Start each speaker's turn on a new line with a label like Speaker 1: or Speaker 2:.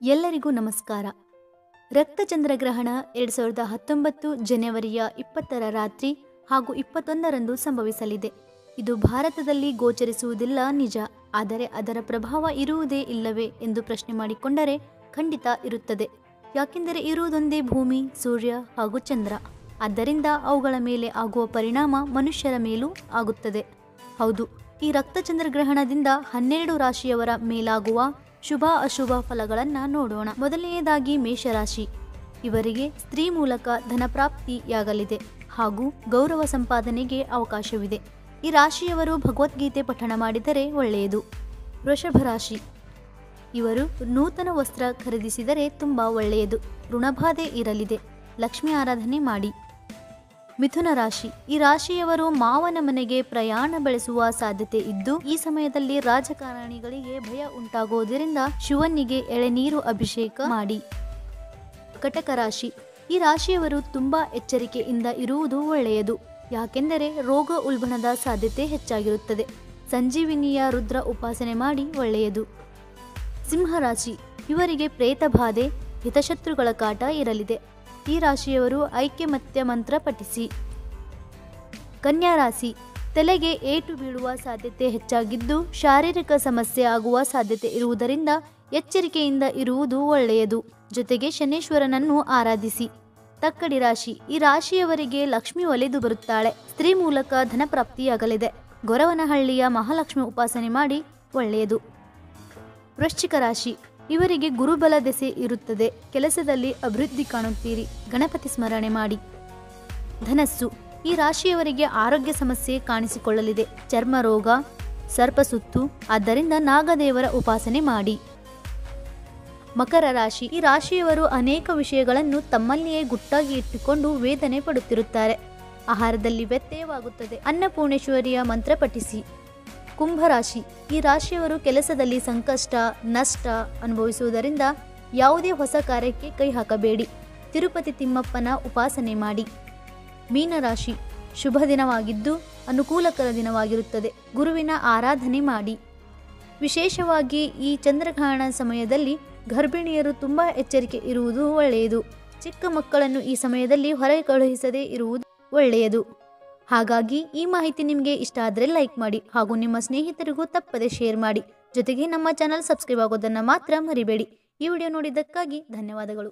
Speaker 1: ಎಲ್ಲರಿಗೂ ನಮಸ್ಕಾರ. ರಕ್ತಚಂದ್ರಗ್ರಹಣ ಎರಡು ಸಾವಿರದ ಹತ್ತೊಂಬತ್ತು ಜನವರಿಯ ಇಪ್ಪತ್ತರ ರಾತ್ರಿ ಹಾಗೂ ಇಪ್ಪತ್ತೊಂದರಂದು ಸಂಭವಿಸಲಿದೆ. ಇದು ಭಾರತದಲ್ಲಿ ಗೋಚರಿಸುವುದಿಲ್ಲ ನಿಜ. ಆದರೆ ಅದರ ಪ್ರಭಾವ ಇರುವುದೇ ಇಲ್ಲವೇ ಎಂದು ಪ್ರಶ್ನೆ ಮಾಡಿಕೊಂಡರೆ ಖಂಡಿತ ಇರುತ್ತದೆ. ಯಾಕೆಂದರೆ ಇರುವುದೊಂದೇ ಭೂಮಿ, ಸೂರ್ಯ ಹಾಗೂ ಚಂದ್ರ. ಆದ್ದರಿಂದ ಅವುಗಳ ಮೇಲೆ ಆಗುವ ಪರಿಣಾಮ ಮನುಷ್ಯರ ಮೇಲೂ ಆಗುತ್ತದೆ. ಹೌದು, ಈ ರಕ್ತಚಂದ್ರಗ್ರಹಣದಿಂದ ಹನ್ನೆರಡು ರಾಶಿಯವರ ಮೇಲಾಗುವ ಶುಭ ಅಶುಭ ಫಲಗಳನ್ನು ನೋಡೋಣ. ಮೊದಲನೆಯದಾಗಿ ಮೇಷರಾಶಿ. ಇವರಿಗೆ ಸ್ತ್ರೀ ಮೂಲಕ ಧನಪ್ರಾಪ್ತಿಯಾಗಲಿದೆ ಹಾಗೂ ಗೌರವ ಸಂಪಾದನೆಗೆ ಅವಕಾಶವಿದೆ. ಈ ರಾಶಿಯವರು ಭಗವದ್ಗೀತೆ ಪಠಣ ಮಾಡಿದರೆ ಒಳ್ಳೆಯದು. ವೃಷಭ ರಾಶಿ ಇವರು ನೂತನ ವಸ್ತ್ರ ಖರೀದಿಸಿದರೆ ತುಂಬ ಒಳ್ಳೆಯದು. ಋಣಬಾಧೆ ಇರಲಿದೆ. ಲಕ್ಷ್ಮಿ ಆರಾಧನೆ ಮಾಡಿ. ಮಿಥುನ ರಾಶಿ. ಈ ರಾಶಿಯವರು ಮಾವನ ಮನೆಗೆ ಪ್ರಯಾಣ ಬೆಳೆಸುವ ಸಾಧ್ಯತೆ ಇದ್ದು, ಈ ಸಮಯದಲ್ಲಿ ರಾಜಕಾರಣಿಗಳಿಗೆ ಭಯ ಉಂಟಾಗುವುದರಿಂದ ಶಿವನಿಗೆ ಎಳೆನೀರು ಅಭಿಷೇಕ ಮಾಡಿ. ಕಟಕ ರಾಶಿ. ಈ ರಾಶಿಯವರು ತುಂಬಾ ಎಚ್ಚರಿಕೆಯಿಂದ ಇರುವುದು ಒಳ್ಳೆಯದು. ಯಾಕೆಂದರೆ ರೋಗ ಉಲ್ಬಣದ ಸಾಧ್ಯತೆ ಹೆಚ್ಚಾಗಿರುತ್ತದೆ. ಸಂಜೀವಿನಿಯ ರುದ್ರ ಉಪಾಸನೆ ಮಾಡಿ ಒಳ್ಳೆಯದು. ಸಿಂಹರಾಶಿ ಇವರಿಗೆ ಪ್ರೇತ ಬಾಧೆ ಹಿತಶತ್ರುಗಳ ಕಾಟ ಇರಲಿದೆ. ಈ ರಾಶಿಯವರು ಐಕ್ಯಮತ್ಯ ಮಂತ್ರ ಪಠಿಸಿ. ಕನ್ಯಾ ರಾಶಿ, ತಲೆಗೆ ಏಟು ಬೀಳುವ ಸಾಧ್ಯತೆ ಹೆಚ್ಚಾಗಿದ್ದು, ಶಾರೀರಿಕ ಸಮಸ್ಯೆ ಆಗುವ ಸಾಧ್ಯತೆ ಇರುವುದರಿಂದ ಎಚ್ಚರಿಕೆಯಿಂದ ಇರುವುದು ಒಳ್ಳೆಯದು. ಜೊತೆಗೆ ಶನೇಶ್ವರನನ್ನು ಆರಾಧಿಸಿ. ತಕ್ಕಡಿ ರಾಶಿ, ಈ ರಾಶಿಯವರಿಗೆ ಲಕ್ಷ್ಮಿ ಒಲೆದು ಬರುತ್ತಾಳೆ. ಸ್ತ್ರೀ ಮೂಲಕ ಧನಪ್ರಾಪ್ತಿಯಾಗಲಿದೆ ಗೊರವನಹಳ್ಳಿಯ ಮಹಾಲಕ್ಷ್ಮಿ ಉಪಾಸನೆ ಮಾಡಿ ಒಳ್ಳೆಯದು. ವೃಶ್ಚಿಕ ರಾಶಿ ಇವರಿಗೆ ಗುರುಬಲ ದೆಸೆ ಇರುತ್ತದೆ. ಕೆಲಸದಲ್ಲಿ ಅಭಿವೃದ್ಧಿ ಕಾಣುತ್ತೀರಿ. ಗಣಪತಿ ಸ್ಮರಣೆ ಮಾಡಿ. ಧನಸ್ಸು. ಈ ರಾಶಿಯವರಿಗೆ ಆರೋಗ್ಯ ಸಮಸ್ಯೆ ಕಾಣಿಸಿಕೊಳ್ಳಲಿದೆ. ಚರ್ಮ ರೋಗ ಸರ್ಪಸುತ್ತು ಆದ್ದರಿಂದ ನಾಗದೇವರ ಉಪಾಸನೆ ಮಾಡಿ. ಮಕರ ರಾಶಿ. ಈ ರಾಶಿಯವರು ಅನೇಕ ವಿಷಯಗಳನ್ನು ತಮ್ಮಲ್ಲಿಯೇ ಗುಟ್ಟಾಗಿ ಇಟ್ಟುಕೊಂಡು ವೇದನೆ ಪಡುತ್ತಿರುತ್ತಾರೆ. ಆಹಾರದಲ್ಲಿ ವ್ಯತ್ಯಯವಾಗುತ್ತದೆ. ಅನ್ನಪೂರ್ಣೇಶ್ವರಿಯ ಮಂತ್ರ ಪಠಿಸಿ. ಕುಂಭರಾಶಿ. ಈ ರಾಶಿಯವರು ಕೆಲಸದಲ್ಲಿ ಸಂಕಷ್ಟ, ನಷ್ಟ ಅನುಭವಿಸುವುದರಿಂದ ಯಾವುದೇ ಹೊಸ ಕಾರ್ಯಕ್ಕೆ ಕೈ ಹಾಕಬೇಡಿ. ತಿರುಪತಿ ತಿಮ್ಮಪ್ಪನ ಉಪಾಸನೆ ಮಾಡಿ. ಮೀನರಾಶಿ, ಶುಭ ದಿನವಾಗಿದ್ದು ಅನುಕೂಲಕರ ದಿನವಾಗಿರುತ್ತದೆ. ಗುರುವಿನ ಆರಾಧನೆ ಮಾಡಿ. ವಿಶೇಷವಾಗಿ ಈ ಚಂದ್ರಗ್ರಹಣ ಸಮಯದಲ್ಲಿ ಗರ್ಭಿಣಿಯರು ತುಂಬ ಎಚ್ಚರಿಕೆ ಇರುವುದು ಒಳ್ಳೆಯದು. ಚಿಕ್ಕ ಮಕ್ಕಳನ್ನು ಈ ಸಮಯದಲ್ಲಿ ಹೊರಗೆ ಕಳುಹಿಸದೇ ಇರುವುದು ಒಳ್ಳೆಯದು. ಹಾಗಾಗಿ ಈ ಮಾಹಿತಿ ನಿಮಗೆ ಇಷ್ಟ ಆದರೆ ಲೈಕ್ ಮಾಡಿ ಹಾಗೂ ನಿಮ್ಮ ಸ್ನೇಹಿತರಿಗೂ ತಪ್ಪದೆ ಶೇರ್ ಮಾಡಿ. ಜೊತೆಗೆ ನಮ್ಮ ಚಾನಲ್ ಸಬ್ಸ್ಕ್ರೈಬ್ ಆಗೋದನ್ನು ಮಾತ್ರ ಮರಿಬೇಡಿ. ಈ ವಿಡಿಯೋ ನೋಡಿದ್ದಕ್ಕಾಗಿ ಧನ್ಯವಾದಗಳು.